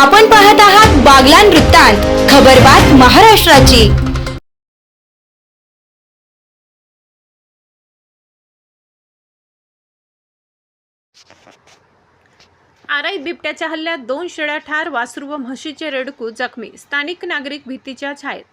आपण पाहत आहात बागलान वृत्तांत खबरबात महाराष्ट्राची. आराई बिबट्याच्या हल्ल्यात दोन शेळ्या ठार वासरू व म्हशीचे रेडकू जखमी स्थानिक नागरिक भीतीच्या छायेत.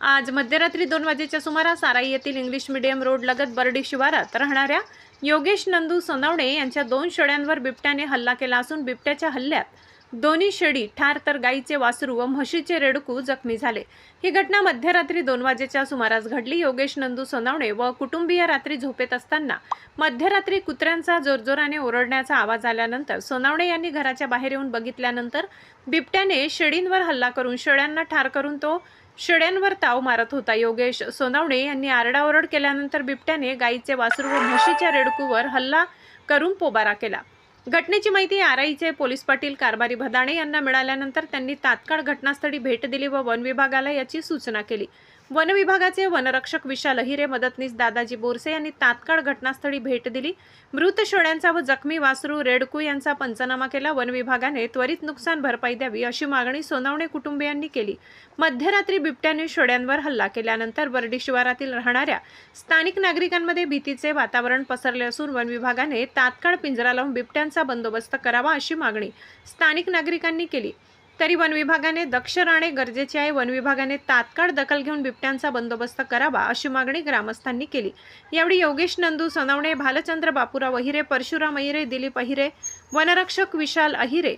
आज मध्यरात्री दोन वाजेच्या सुमारास आराई येथील इंग्लिश मीडियम रोड लगत बर्डी शिवारात राहणाऱ्या योगेश नंदू सोनवणे यांच्या दोन शेळ्यांवर बिबट्याने हल्ला केला असून बिबट्याच्या हल्ल्यात दोन्ही शेळी ठार तर गाईचे वासरू व म्हशीचे रेडकू जखमी झाले. ही घटना मध्यरात्री दोन वाजेच्या सुमारास घडली. योगेश नंदू सोनावणे व कुटुंबीय रात्री झोपेत असताना मध्यरात्री कुत्र्यांचा जोरजोराने ओरडण्याचा आवाज आल्यानंतर सोनावणे यांनी घराच्या बाहेर येऊन बघितल्यानंतर बिबट्याने शेळींवर हल्ला करून शेळ्यांना ठार करून तो शेळ्यांवर ताव मारत होता. योगेश सोनावणे यांनी आरडाओरड केल्यानंतर बिबट्याने गाईचे वासरू व म्हशीच्या रेडकूवर हल्ला करून पोबारा केला. घटनेची माहिती आरआईचे पोलीस पाटील कारभारी भदाणे यांना मिळाल्यानंतर त्यांनी तात्काळ घटनास्थळी भेट दिली व वन विभागाला याची सूचना केली. वनविभागाचे वनरक्षक विशाल अहिरे मदतनीस दादाजी बोरसे यांनी तात्काळ घटनास्थळी भेट दिली. मृत शेळ्यांचा व जखमी वासरू रेडकू यांचा पंचनामा केला. वनविभागाने त्वरित नुकसान भरपाई द्यावी अशी मागणी सोनावणे कुटुंबियांनी केली. मध्यरात्री बिबट्याने शेळ्यांवर हल्ला केल्यानंतर बर्डी शिवारातील राहणाऱ्या स्थानिक नागरिकांमध्ये भीतीचे वातावरण पसरले असून वनविभागाने तात्काळ पिंजरा लावून बिबट्यांचा बंदोबस्त करावा अशी मागणी स्थानिक नागरिकांनी केली. तरी वन विभागाने दक्ष राहणे गरजेचे आहे. वन विभागाने तात्काळ दखल घेऊन बिबट्यांचा बंदोबस्त करावा अशी मागणी ग्रामस्थांनी केली. यावेळी योगेश नंदू सोनवणे भालचंद्र बापूराव अहिरे परशुराम अहिरे दिलीप अहिरे वनरक्षक विशाल अहिरे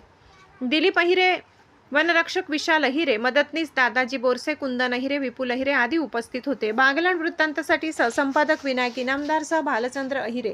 दिलीप अहिरे वनरक्षक विशाल अहिरे मदतनीस दादाजी बोरसे कुंदन अहिरे विपुल अहिरे आदी उपस्थित होते. बागलाण वृत्तांतासाठी सहसंपादक विनायक इनामदार सह भालचंद्र अहिरे.